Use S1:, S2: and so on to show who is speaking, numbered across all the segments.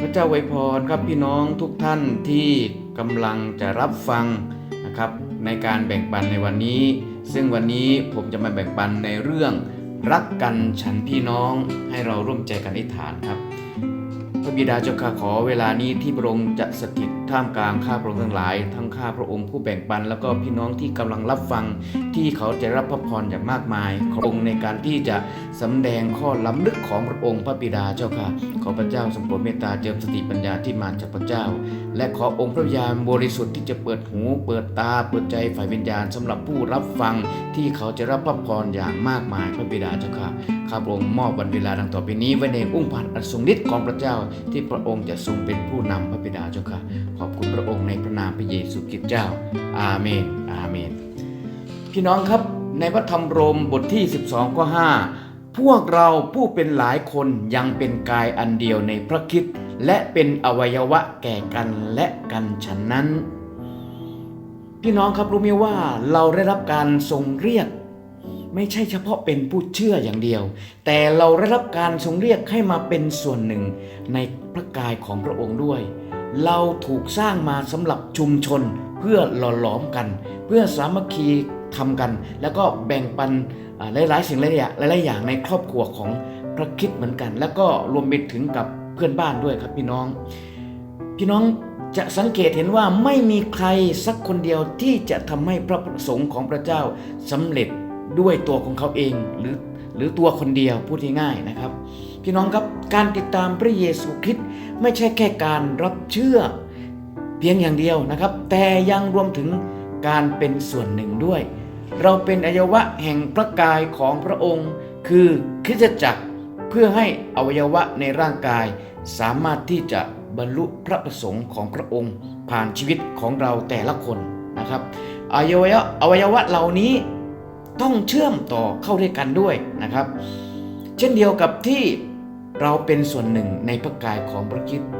S1: พระเจ้าอวยพรครับพี่น้องทุกท่านที่กำลังจะรับฟังนะครับในการแบ่งปันในวันนี้ ซึ่งวันนี้ผมจะมาแบ่งปันในเรื่อง รักกันฉันพี่น้องให้เราร่วมใจกันอธิษฐานครับ พระบิดาเจ้าข้าขอเวลานี้ที่พระองค์จะสถิตท่ามกลางข้าพระองค์ทั้งหลาย ทั้งข้าพระองค์ผู้แบ่งปัน แล้วก็พี่น้องที่กำลังรับฟังที่เขาจะรับพระพรอย่างมากมายขอพระองค์ในการที่จะ สำแดงข้อล้ำลึกของพระองค์พระบิดาเจ้าค่ะ ขอพระเจ้าทรงโปรดเมตตาเจิมสติปัญญาที่มาจากพระเจ้า และขอองค์พระญาณบริสุทธิ์ที่จะเปิดหู เปิดตา เปิดใจฝ่ายวิญญาณสำหรับผู้รับฟังที่เขาจะรับพระพรอย่างมากมายพระบิดาเจ้าค่ะข้าพระองค์มอบวันเวลาดังต่อไปนี้ไว้ในอุ้งพันอันทรงฤทธิ์ของพระเจ้า ที่พระองค์จะทรงเป็นผู้นำพระบิดาเจ้าค่ะ ขอบคุณพระองค์ในพระนามพระเยซูคริสต์เจ้า อาเมน อาเมน พี่น้องครับในพระธรรมโรมบทที่ 12ข้อ5 พวกเราผู้เป็นหลายคนยังเป็นกายอันเดียวในพระคิดและเป็นอวัยวะแก่กันและกันฉันนั้น พี่น้องครับรู้ไหมว่าเราได้รับการทรงเรียก ไม่ใช่เฉพาะเป็นผู้เชื่ออย่างเดียว แต่เราได้รับการทรงเรียกให้มาเป็นส่วนหนึ่งในพระกายของพระองค์ด้วย เราถูกสร้างมาสำหรับชุมชนเพื่อหล่อหลอมกัน เพื่อสามัคคีทำกัน แล้วก็แบ่งปัน หลายๆสิ่งหลายอย่างหลายๆอย่างในครอบครัวของพระคิดเหมือนกัน แล้วก็รวมไปถึงกับเพื่อนบ้านด้วยครับพี่น้อง พี่น้องจะสังเกตเห็นว่าไม่มีใครสักคนเดียวที่จะทำให้พระประสงค์ของพระเจ้าสำเร็จด้วยตัวของเขาเองหรือหรือตัวคนเดียวพูดง่ายๆนะครับ พี่น้องครับการติดตามพระเยซูคริสต์ไม่ใช่แค่การรับเชื่อเพียงอย่างเดียวนะครับ แต่ยังรวมถึงการเป็นส่วนหนึ่งด้วย เราเป็นอวัยวะแห่งพระกายของพระองค์ คือคริสตจักรเพื่อให้อวัยวะในร่างกาย สามารถที่จะบรรลุพระประสงค์ของพระองค์ ผ่านชีวิตของเราแต่ละคนนะครับอวัยวะอวัยวะเหล่านี้ต้องเชื่อมต่อเข้าด้วยกันด้วยนะครับ เช่นเดียวกับที่เราเป็นส่วนหนึ่งในพระกายของพระคริสต์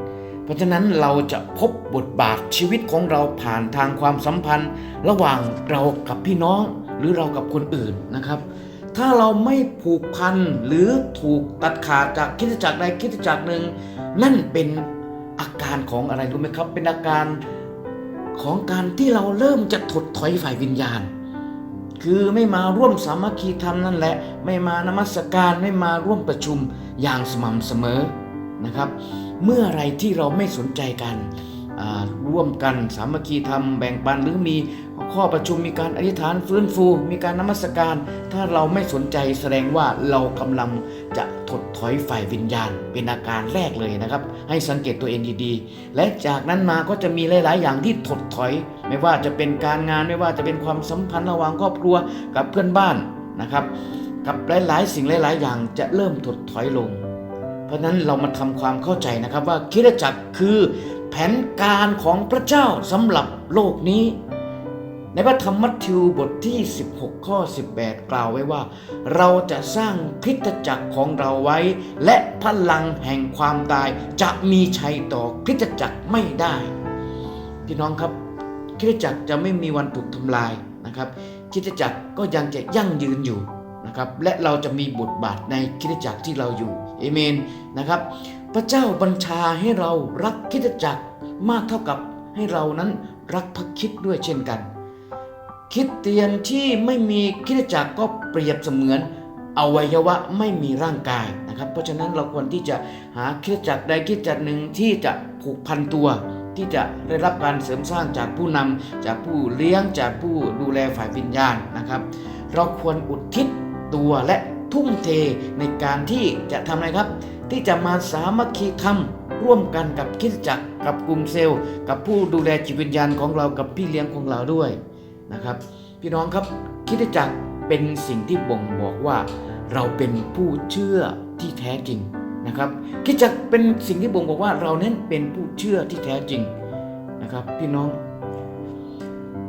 S1: เพราะฉะนั้นเราจะพบบทบาทชีวิตของเราผ่านทางความสัมพันธ์ ระหว่างเรากับพี่น้อง รือเรากับคนอื่นนะครับ ถ้าเราไม่ผูกพันหรือถูกตัดขาดจากคริสตจักรใดคริสตจักรหนึ่ง นั่นเป็นอาการของอะไรรู้ไหมครับ เป็นอาการของการที่เราเริ่มจะถดถอยฝ่ายวิญญาณ คือไม่มาร่วมสามัคคีธรรมนั่นแหละ ไม่มานมัสการไม่มาร่วมประชุมอย่างสม่ำเสมอนะครับ เมื่อไรที่เราไม่สนใจกัน ร่วมกันสามัคคีธรรมแบ่งปันหรือมีข้อประชุมมีการอธิษฐานฟื้นฟู มีการนมัสการ ถ้าเราไม่สนใจแสดงว่าเรากำลังจะถดถอยฝ่ายวิญญาณ เป็นอาการแรกเลยนะครับ ให้สังเกตตัวเองดีๆ และจากนั้นมาก็จะมีหลาย ๆ อย่างที่ถดถอย ไม่ว่าจะเป็นการงานไม่ว่าจะเป็นความสัมพันธ์ระหว่างครอบครัวกับเพื่อนบ้านนะครับ กับหลาย ๆ สิ่งหลาย ๆ อย่างจะเริ่มถดถอยลง เพราะนั้นเรามาทำความเข้าใจนะครับว่าคริสตจักรคือ ผนการของพระเจ้าสำหรับโลกนี้ ในพระธรรมมัทธิวบทที่ 16 ข้อ 18 กล่าวไว้ว่า เราจะสร้างคริสตจักรของเราไว้ และพลังแห่งความตายจะมีชัยต่อคริสตจักรไม่ได้ พี่น้องครับคริสตจักรจะไม่มีวันถูกทำลายนะครับคริสตจักรก็ยังจะยั่งยืนอยู่นะครับและเราจะมีบทบาทในคริสตจักรที่เราอยู่เอเมนนะครับ พระเจ้าบัญชาให้เรารักคริสตจักร มากเท่ากับให้เรานั้นรักพระคิดด้วยเช่นกันคริสเตียนที่ไม่มีคริสตจักรก็เปรียบเสมือนอวัยวะไม่มีร่างกายนะครับ เพราะฉะนั้นเราควรที่จะหาคริสตจักรใดคริสตจักรหนึ่งที่จะผูกพันตัว ที่จะได้รับการเสริมสร้างจากผู้นำจากผู้เลี้ยงจากผู้ดูแลฝ่ายวิญญาณนะครับ เราควรอุทิศตัวและทุ่มเทในการที่จะทำอะไรครับ ที่จะมาสามัคคีธรรม ร่วมกันกับคริสตจักรกับกลุ่มเซลล์ กับผู้ดูแลจิตวิญญาณของเรากับพี่เลี้ยงของเราด้วยนะครับ พี่น้องครับคริสตจักรเป็นสิ่งที่บ่งบอกว่า เราเป็นผู้เชื่อที่แท้จริงนะครับคริสตจักรเป็นสิ่งที่บ่งบอกว่าเรานั้นเป็นผู้เชื่อที่แท้จริงนะครับ พี่น้อง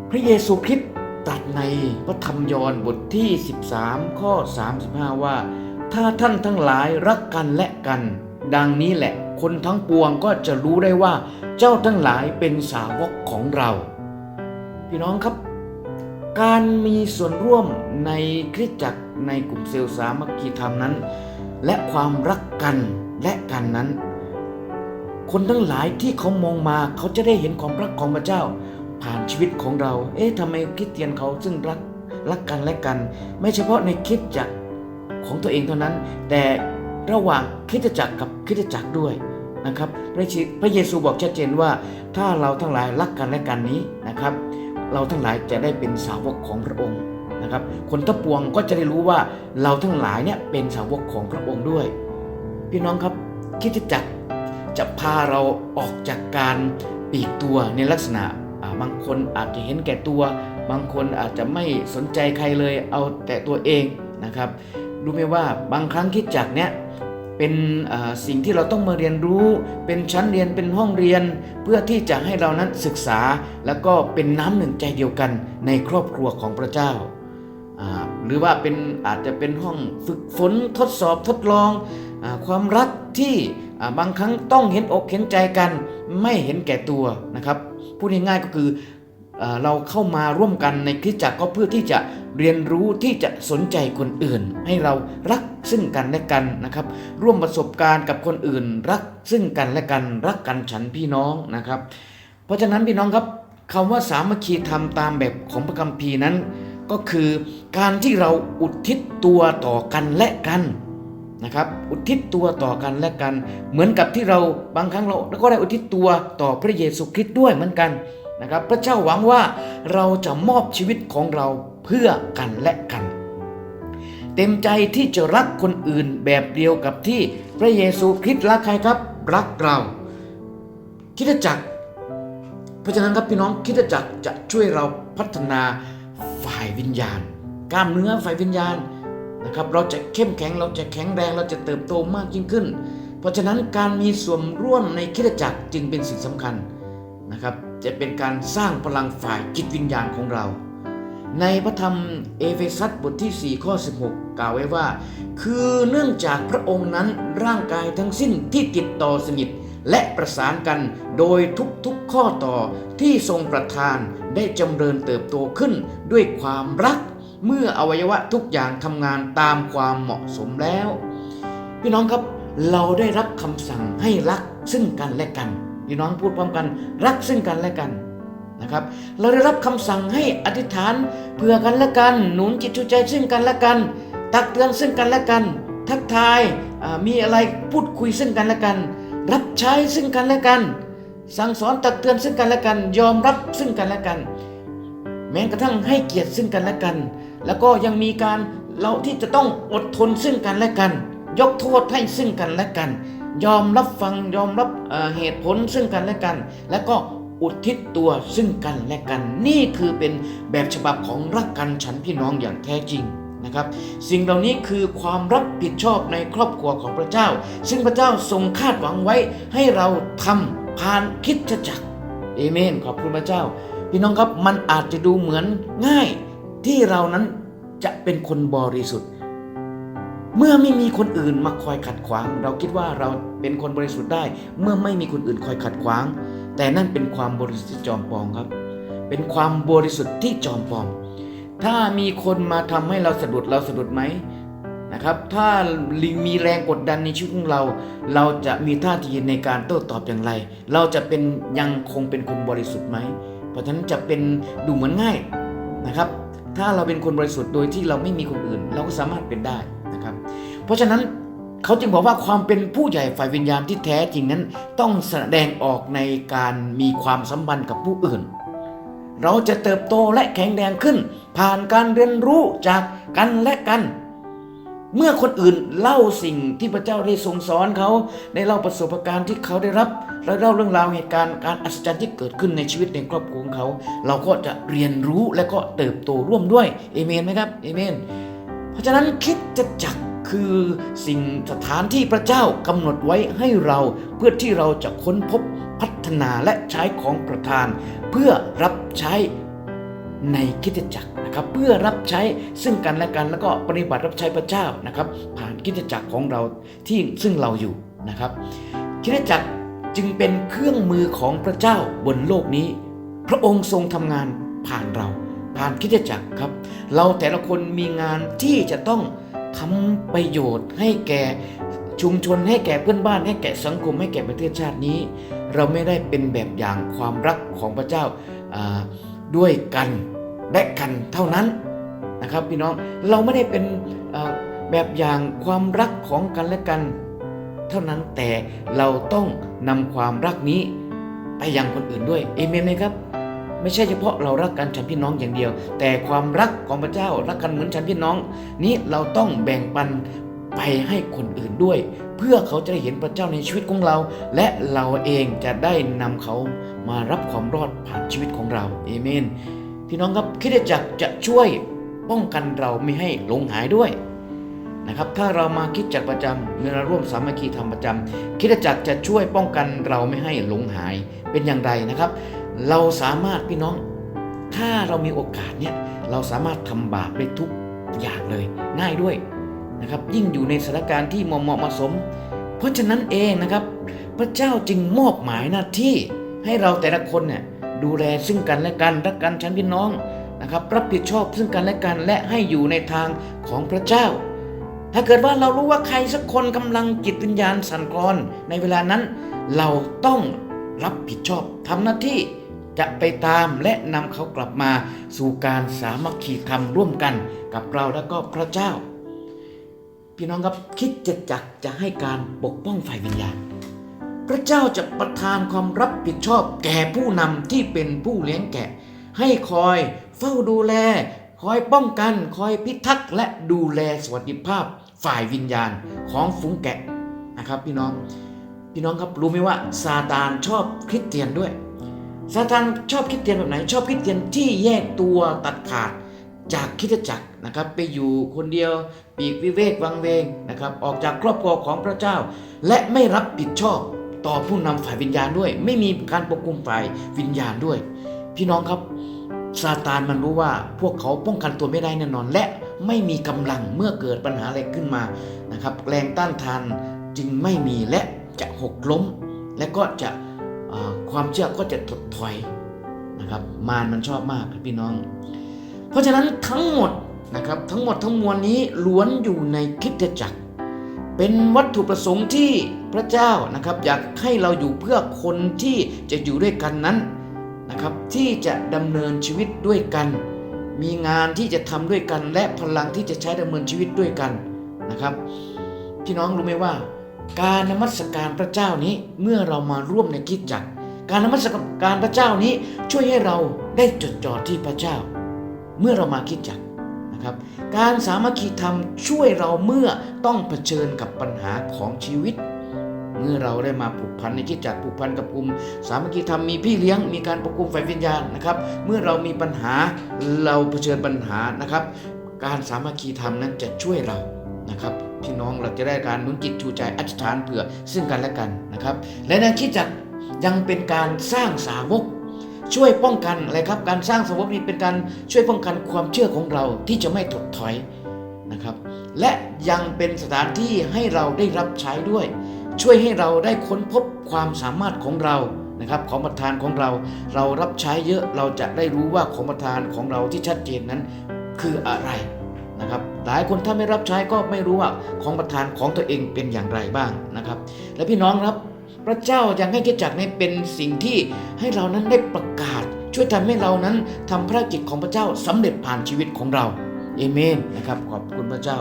S1: พระเยซูคริสต์ตรัสในพระธรรมยอห์นบทที่ 13 ข้อ 35 ว่า ถ้าท่านทั้งหลายรักกันและกัน ดังนี้แหละ คนทั้งปวงก็จะรู้ได้ว่า เจ้าทั้งหลายเป็นสาวกของเรา พี่น้องครับ การมีส่วนร่วมในคริสตจักรในกลุ่มเซลล์สามัคคีธรรมนั้น และความรักกันและกันนั้น คนทั้งหลายที่เขามองมาเขาจะได้เห็นความรักของพระเจ้า ผ่านชีวิตของเรา เอ๊ะทำไมคริสเตียนเขาซึ่งรักรักกันและกัน ไม่เฉพาะในคริดจักรของตัวเองเท่านั้น แต่ ระหว่างคริสตจักรกับคริสตจักรด้วยนะครับพระเยซูบอกชัดเจนว่าถ้าเราทั้งหลายรักกันและกันนี้นะครับ เราทั้งหลายจะได้เป็นสาวกของพระองค์นะครับ คนทั้งปวงก็จะได้รู้ว่าเราทั้งหลายเนี่ยเป็นสาวกของพระองค์ด้วย พี่น้องครับคิดจักรจะพาเราออกจากการปีกตัวในลักษณะบางคนอาจจะเห็นแก่ตัว บางคนอาจจะไม่สนใจใครเลยเอาแต่ตัวเองนะครับรู้ไหมว่าบางครั้งคิดจักรเนี่ย เป็นสิ่งที่เราต้องมาเรียนรู้ เป็นชั้นเรียนเป็นห้องเรียน เพื่อที่จะให้เรานั้นศึกษา แล้วก็เป็นน้ำหนึ่งใจเดียวกันในครอบครัวของพระเจ้า หรือว่าเป็นอาจจะเป็นห้องฝึกฝนทดสอบทดลองอความรักที่บางครั้งต้องเห็นอกเห็นใจกัน ไม่เห็นแก่ตัวนะครับพูดง่ายๆก็คือ เราเข้ามาร่วมกันในคริสตจักรก็เพื่อที่จะเรียนรู้ที่จะสนใจคนอื่น ให้เรารักซึ่งกันและกันนะครับ ร่วมประสบการณ์กับคนอื่น รักซึ่งกันและกัน รักกันฉันพี่น้องนะครับ เพราะฉะนั้นพี่น้องครับคำว่าสามัคคีธรรมตามแบบของพระคัมภีร์นั้น ก็คือการที่เราอุทิศตัวต่อกันและกันนะครับอุทิศตัวต่อกันและกัน เหมือนกับที่เราบางครั้งเราก็ได้อุทิศตัวต่อพระเยซูคริสต์ด้วยเหมือนกัน นะครับ พระเจ้าหวังว่าเราจะมอบชีวิตของเราเพื่อกันและกัน เต็มใจที่จะรักคนอื่นแบบเดียวกับที่พระเยซูคริสต์รักใครครับรักเรา คิดจักรเพราะฉะนั้นครับพี่น้องคิดจักรจะช่วยเราพัฒนาฝ่ายวิญญาณ กล้ามเนื้อฝ่ายวิญญาณนะครับ เราจะเข้มแข็งเราจะแข็งแรงเราจะเติบโตมากยิ่งขึ้น เพราะฉะนั้นการมีส่วนร่วมในคิดจักรจึงเป็นสิ่งสำคัญนะครับ จะเป็นการสร้างพลังฝ่ายจิตวิญญาณของเรา ในพระธรรมเอเฟซัสบทที่ 4 ข้อ 16 กล่าวไว้ว่า คือเนื่องจากพระองค์นั้นร่างกายทั้งสิ้นที่ติดต่อสนิทและประสานกันโดยทุกๆข้อต่อที่ทรงประทานได้จำเริญเติบโตขึ้นด้วยความรัก เมื่ออวัยวะทุกอย่างทำงานตามความเหมาะสมแล้ว พี่น้องครับเราได้รับคำสั่งให้รักซึ่งกันและกัน พี่น้องพูดพร้อมกัน รักซึ่งกันและกันนะครับ เราได้รับคำสั่งให้อธิษฐานเพื่อกันและกัน หนุนจิตชูใจซึ่งกันและกัน ตักเตือนซึ่งกันและกัน ทักทายมีอะไรพูดคุยซึ่งกันและกัน รับใช้ซึ่งกันและกัน สั่งสอนตักเตือนซึ่งกันและกัน ยอมรับซึ่งกันและกัน แม้กระทั่งให้เกียรติซึ่งกันและกัน แล้วก็ยังมีการเราที่จะต้องอดทนซึ่งกันและกัน ยกโทษให้ซึ่งกันและกัน ยอมรับฟังยอมรับเเหตุผลซึ่งกันและกัน แล้วก็อุทิศตัวซึ่งกันและกัน นี่คือเป็นแบบฉบับของรักกันฉันพี่น้องอย่างแท้จริงนะครับ สิ่งเหล่านี้คือความรับผิดชอบในครอบครัวของพระเจ้า ซึ่งพระเจ้าทรงคาดหวังไว้ให้เราทำผ่านคิดจักรเอเมนขอบคุณพระเจ้า พี่น้องครับมันอาจจะดูเหมือนง่ายที่เรานั้นจะเป็นคนบริสุทธิ์ เมื่อไม่มีคนอื่นมาคอยขัดขวาง เราคิดว่าเราเป็นคนบริสุทธิ์ได้ เมื่อไม่มีคนอื่นคอยขัดขวาง แต่นั่นเป็นความบริสุทธิ์จอมปลอมครับ เป็นความบริสุทธิ์ที่จอมปลอม ถ้ามีคนมาทำให้เราสะดุดเราสะดุดไหมนะครับ ถ้ามีแรงกดดันในชีวิตของเรา เราจะมีท่าทีในการโต้ตอบอย่างไร เราจะเป็นยังคงเป็นคนบริสุทธิ์ไหม เพราะฉะนั้นจะเป็นดูเหมือนง่ายนะครับ ถ้าเราเป็นคนบริสุทธิ์โดยที่เราไม่มีคนอื่น เราก็สามารถเป็นได้ นะครับ เพราะฉะนั้นเขาจึงบอกว่าความเป็นผู้ใหญ่ฝ่ายวิญญาณที่แท้จริงนั้น ต้องแสดงออกในการมีความสัมพันธ์กับผู้อื่น เราจะเติบโตและแข็งแรงขึ้น ผ่านการเรียนรู้จากกันและกัน เมื่อคนอื่นเล่าสิ่งที่พระเจ้าได้ทรงสอนเขาได้เล่าประสบการณ์ที่เขาได้รับและเล่าเรื่องราวเหตุการณ์การอัศจรรย์ที่เกิดขึ้นในชีวิตในครอบครัวของเขา เราก็จะเรียนรู้และก็เติบโตร่วมด้วยเอเมนไหมครับเอเมน ราะฉะนั้นคิดจะจักรคือสิ่งสถานที่พระเจ้ากำหนดไว้ให้เราเพื่อที่เราจะค้นพบพัฒนาและใช้ของประทาน เพื่อรับใช้ในคิดจักรนะครับ เพื่อรับใช้ซึ่งกันและกันแล้วก็ปฏิบัติรับใช้พระเจ้านะครับ ผ่านคิดจักรของเราที่ซึ่งเราอยู่นะครับคิดจักรจึงเป็นเครื่องมือของพระเจ้าบนโลกนี้ พระองค์ทรงทำงานผ่านเรา ผ่านคิดจักรครับ เราแต่ละคนมีงานที่จะต้องทำประโยชน์ให้แก่ชุมชนให้แก่เพื่อนบ้านให้แก่สังคมให้แก่ประเทศชาตินี้ เราไม่ได้เป็นแบบอย่างความรักของพระเจ้าด้วยกันและกันเท่านั้นนะครับพี่น้องเราไม่ได้เป็นแบบอย่างความรักของกันและกัน เท่านั้นแต่เราต้องนำความรักนี้ไปยังคนอื่นด้วยเอเมนไหมครับ ไม่ใช่เฉพาะเรารักกันฉันพี่น้องอย่างเดียว แต่ความรักของพระเจ้ารักกันเหมือนฉันพี่น้อง นี้เราต้องแบ่งปันไปให้คนอื่นด้วย เพื่อเขาจะได้เห็นพระเจ้าในชีวิตของเรา และเราเองจะได้นำเขามารับความรอดผ่านชีวิตของเราเอเมน พี่น้องครับคิดจักจะช่วยป้องกันเราไม่ให้หลงหายด้วยนะครับถ้าเรามาคิดจักประจำเมื่อเราร่วมสามัคคีธรรมประจำคิดจักจะช่วยป้องกันเราไม่ให้หลงหายเป็นอย่างไรนะครับ เราสามารถพี่น้อง ถ้าเรามีโอกาสเนี่ยเราสามารถทำบาปได้ทุกอย่างเลย ง่ายด้วยนะครับ ยิ่งอยู่ในสถานการณ์ที่เหมาะเหมาะสม เพราะฉะนั้นเองนะครับ พระเจ้าจึงมอบหมายหน้าที่ให้เราแต่ละคนเนี่ยดูแลซึ่งกันและกันรักกันชั้นพี่น้องนะครับ รับผิดชอบซึ่งกันและกันและให้อยู่ในทางของพระเจ้า ถ้าเกิดว่าเรารู้ว่าใครสักคนกำลังจิตวิญญาณสั่นคลอนในเวลานั้น เราต้องรับผิดชอบทำหน้าที่ จะไปตามและนำเขากลับมาสู่การสามัคคีธรรมร่วมกันกับเราและก็พระเจ้า พี่น้องครับคิดจะจักจะให้การปกป้องฝ่ายวิญญาณ พระเจ้าจะประทานความรับผิดชอบแก่ผู้นำที่เป็นผู้เลี้ยงแกะ ให้คอยเฝ้าดูแล คอยป้องกัน คอยพิทักษ์และดูแลสวัสดิภาพฝ่ายวิญญาณของฝูงแกะนะครับ พี่น้อง พี่น้องครับรู้ไหมว่าซาตานชอบคริสเตียนด้วย ซาตานชอบคริสเตียนแบบไหน ชอบคริสเตียนที่แยกตัวตัดขาดจากคริสตจักรนะครับ ไปอยู่คนเดียวปีกวิเวกวังเวงนะครับ ออกจากครอบครัวของพระเจ้า และไม่รับผิดชอบต่อผู้นำฝ่ายวิญญาณด้วย ไม่มีการปกคุมฝ่ายวิญญาณด้วย พี่น้องครับซาตานมันรู้ว่าพวกเขาป้องกันตัวไม่ได้แน่นอน และไม่มีกำลังเมื่อเกิดปัญหาอะไรขึ้นมานะครับแรงต้านทานจึงไม่มีและจะหกล้ม และก็จะ ความเชื่อก็จะถดถอยนะครับ มารมันชอบมากครับพี่น้อง เพราะฉะนั้นทั้งหมดนะครับทั้งหมดทั้งมวลนี้ล้วนอยู่ในคิดจักร เป็นวัตถุประสงค์ที่พระเจ้านะครับอยากให้เราอยู่เพื่อคนที่จะอยู่ด้วยกันนั้นนะครับที่จะดำเนินชีวิตด้วยกัน มีงานที่จะทำด้วยกันและพลังที่จะใช้ดำเนินชีวิตด้วยกันนะครับพี่น้องรู้ไหมว่า การนมัสการพระเจ้านี้เมื่อเรามาร่วมในคิดจักร การนมัสการพระเจ้านี้ช่วยให้เราได้จดจ่อที่พระเจ้า เมื่อเรามาคิดจักรนะครับ การสามัคคีธรรมช่วยเราเมื่อต้องเผชิญกับปัญหาของชีวิต เมื่อเราได้มาผูกพันในคิดจักรผูกพันกับกลุ่มสามัคคีธรรมมีพี่เลี้ยงมีการประกุมฝ่ายวิญญาณนะครับ เมื่อเรามีปัญหาเราเผชิญปัญหานะครับ การสามัคคีธรรมนั้นจะช่วยเรา นะครับพี่น้องเราจะได้การนุนจิตชูใจอธิษฐานเผื่อซึ่งกันและกันนะครับ และในคิดจักยังเป็นการสร้างสาวกช่วยป้องกันอะไรครับ การสร้างสาวกนี้เป็นการช่วยป้องกันความเชื่อของเราที่จะไม่ถดถอยนะครับ และยังเป็นสถานที่ให้เราได้รับใช้ด้วย ช่วยให้เราได้ค้นพบความสามารถของเรานะครับของประทานของเราเรารับใช้เยอะเราจะได้รู้ว่าของประทานของเราที่ชัดเจนนั้นคืออะไร นะครับหลายคนถ้าไม่รับใช้ก็ไม่รู้ว่าของประทานของตัวเองเป็นอย่างไรบ้างนะครับ และพี่น้องครับพระเจ้ายังให้คริสตจักรนี้เป็นสิ่งที่ให้เรานั้นได้ประกาศ ช่วยทำให้เรานั้นทำภารกิจของพระเจ้าสำเร็จผ่านชีวิตของเราเอเมนนะครับขอบคุณพระเจ้า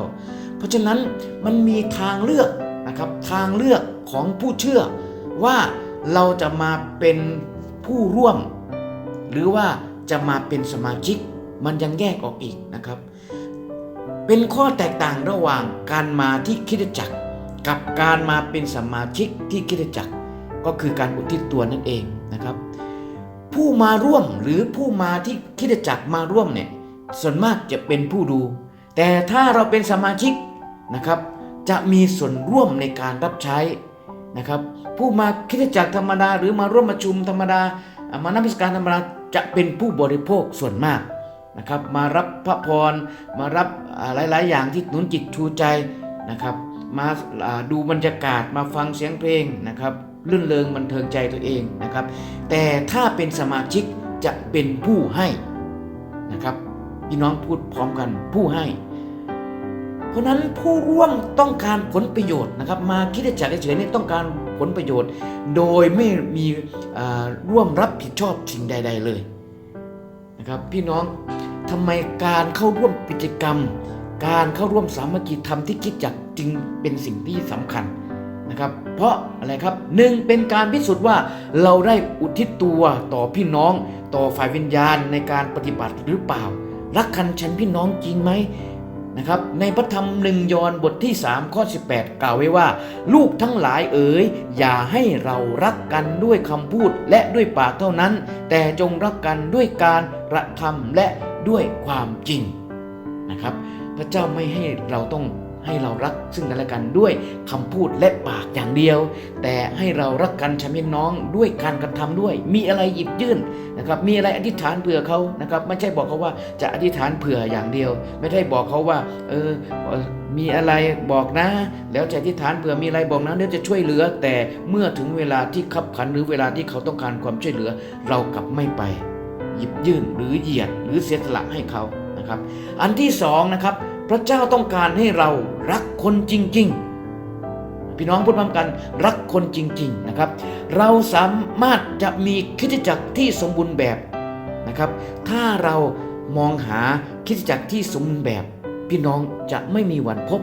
S1: เพราะฉะนั้นมันมีทางเลือกนะครับทางเลือกของผู้เชื่อว่าเราจะมาเป็นผู้ร่วม หรือว่าจะมาเป็นสมาชิกมันยังแยกออกอีกนะครับ เป็นข้อแตกต่างระหว่างการมาที่คริสตจักร กับการมาเป็นสมาชิกที่คริสตจักร ก็คือการอุทิศตัวนั่นเองนะครับ ผู้มาร่วมหรือผู้มาที่คริสตจักรมาร่วมเนี่ยส่วนมากจะเป็นผู้ดู แต่ถ้าเราเป็นสมาชิกนะครับ จะมีส่วนร่วมในการรับใช้นะครับ ผู้มาคริสตจักรธรรมดา หรือมาร่วมประชุมธรรมดาอ่ามานมัสการธรรมดาจะเป็นผู้บริโภคส่วนมาก นะครับ มารับพระพร มารับหลาย ๆ อย่างที่หนุนจิตชูใจนะครับ มาดูบรรยากาศมาฟังเสียงเพลงนะครับลื่นเริงบันเทิงใจตัวเองนะครับ แต่ถ้าเป็นสมาชิกจะเป็นผู้ให้นะครับพี่น้องพูดพร้อมกันผู้ให้ เพราะนั้นผู้ร่วมต้องการผลประโยชน์นะครับ มาคิดจักเฉยๆนี่ต้องการผลประโยชน์ โดยไม่มีร่วมรับผิดชอบสิ่งใด ๆเลยนะครับ พี่น้อง ทำไมการเข้าร่วมกิจกรรม การเข้าร่วมสามัคคีธรรมที่คิดจักรจึงเป็นสิ่งที่สำคัญนะครับ เพราะอะไรครับหนึ่งเป็นการพิสูจน์ว่าเราได้อุทิศตัวต่อพี่น้อง ต่อฝ่ายวิญญาณในการปฏิบัติหรือเปล่า รักคันฉันพี่น้องจริงไหม นะครับในพระธรรมหนึ่งยอนบทที่ 3 ข้อ 18 กล่าวไว้ว่า ลูกทั้งหลายเอ๋ย อย่าให้เรารักกันด้วยคำพูดและด้วยปากเท่านั้น แต่จงรักกันด้วยการกระทำและด้วยความจริงนะครับ พระเจ้าไม่ให้เราต้อง ให้เรารักซึ่งกันและกันด้วยคำพูดและปากอย่างเดียว แต่ให้เรารักกันชำพี่น้องด้วยการกระทำด้วย มีอะไรหยิบยื่นนะครับมีอะไรอธิษฐานเผื่อเขานะครับไม่ใช่บอกเขาว่าจะอธิษฐานเผื่ออย่างเดียว ไม่ได้บอกเขาว่าเออเอ่อมีอะไรบอกนะ แล้วจะอธิษฐานเผื่อมีอะไรบอกนะเดี๋ยวจะช่วยเหลือ แต่เมื่อถึงเวลาที่ขับขันหรือเวลาที่เขาต้องการความช่วยเหลือ เรากลับไม่ไป หยิบยื่นหรือเหยียดหรือเสียสละให้เขานะครับ อันที่สองนะครับ พระเจ้าต้องการให้เรารักคนจริง ๆ พี่น้องพูดพร้อมกันรักคนจริง ๆนะครับ เราสามารถจะมีคริสตจักรที่สมบูรณ์แบบนะครับ ถ้าเรามองหาคริสตจักรที่สมบูรณ์แบบ พี่น้องจะไม่มีวันพบ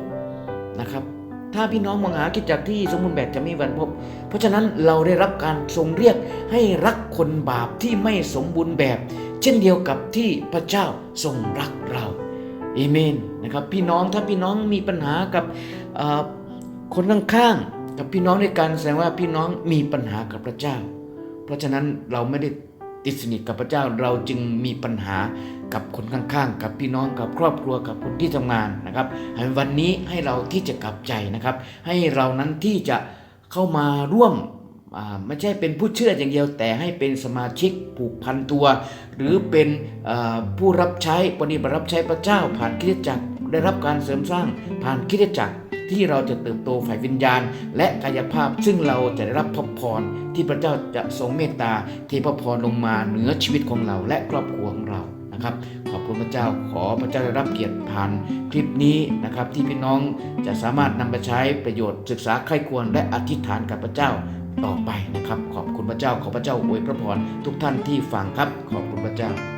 S1: นะครับ ถ้าพี่น้องมองหาคริสตจักรที่สมบูรณ์แบบจะไม่มีวันพบ เพราะฉะนั้นเราได้รับการทรงเรียกให้รักคนบาปที่ไม่สมบูรณ์แบบ เช่นเดียวกับที่พระเจ้าทรงรักเรา เอเมนนะครับพี่น้องถ้าพี่น้องมีปัญหากับคนข้างๆกับพี่น้องในการแสดงว่าพี่น้องมีปัญหากับพระเจ้า เพราะฉะนั้นเราไม่ได้ติดสนิทกับพระเจ้าเราจึงมีปัญหากับคนข้างๆ กับพี่น้องกับครอบครัวกับคนที่ทำงานนะครับให้วันนี้ให้เราที่จะกลับใจนะครับ ให้เรานั้นที่จะเข้ามาร่วม ไม่ใช่เป็นผู้เชื่ออย่างเดียวแต่ให้เป็นสมาชิกผูกพันตัว หรือเป็นผู้รับใช้ปฏิบัติรับใช้พระเจ้า ผ่านคริสตจักรได้รับการเสริมสร้างผ่านคริสตจักรที่เราจะเติบโตฝ่ายวิญญาณ และกายภาพ ซึ่งเราจะได้รับพระพรที่พระเจ้าจะทรงเมตตาเทพพรลงมาเหนือชีวิตของเราและครอบครัวของเรานะครับขอบคุณพระเจ้าขอพระเจ้าได้รับเกียรติผ่านคลิปนี้นะครับที่พี่น้องจะสามารถนำไปใช้ประโยชน์ศึกษาใคร่ควรและอธิษฐานกับพระเจ้า ต่อไปนะครับ ขอบคุณพระเจ้าขอพระเจ้าอวยพระพรทุกท่านที่ฟังครับ ขอบคุณพระเจ้า